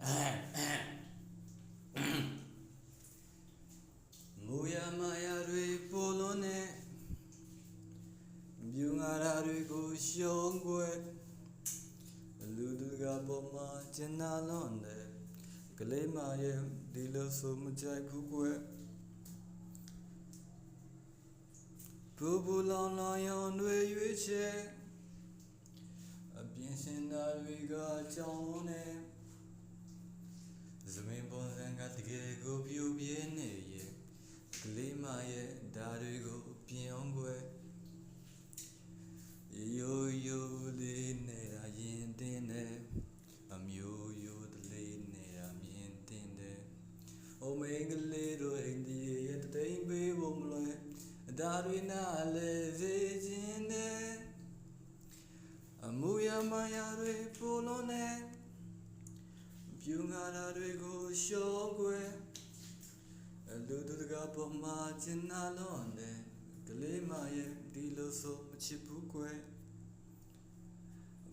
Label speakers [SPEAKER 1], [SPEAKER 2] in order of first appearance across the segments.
[SPEAKER 1] မူရမာယာတွေပိုလွန်တဲ့မြူငါရာတွေကိုရှုံးွယ်လူသူကပေါ်မှာကျင်နာလွန်တဲ့ကလေးမရဲ့ဒီလိုဆိုမကြိုက်ဘူးကွယ်ဘူဘူလောင်လောင်ရောင်တွေရွေးချယ်အပြင်းစင်တာတွေကကြောင်းနေ ကတကယ်ကိုပြူပြင်းနေရဲ့ကလေးမရဲ့ဓာတ်တွေကိုပြင်အောင်ကွယ်ရိုးရိုးလေးနေတာရင်တင်းတယ်အမျိုးရိုးတလေးနေတာမြင်တင်းတယ်အိုမိန်ကလေးတို့အိမ်ဒီရဲ့တိမ်ပေးဖို့မလွယ်အဒါတွေနာလဲစေခြင်းနဲ့အမှုရမယာတွေပိုလုံးနဲ့ ပြူငါတာတွေကိုရှော့ကွယ်အလူတူတကပေါ်မှာကျင်နာလွန်တယ်ကလေးမရဲ့ဒီလိုဆိုမချစ်ဘူးကွယ်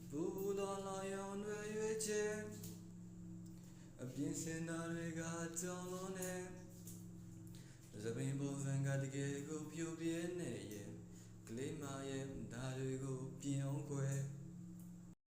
[SPEAKER 1] ဘူဘူလောင်လောင်ရောင်တွေရွေးချယ်အပြင်းစင်သားတွေကကြောင်းလုံးနေသပင်ပုံစံကတကယ်ကိုပြိုပြဲနေရဲ့ကလေးမရဲ့ဓာတ်တွေကိုပြင်အောင်ကွယ်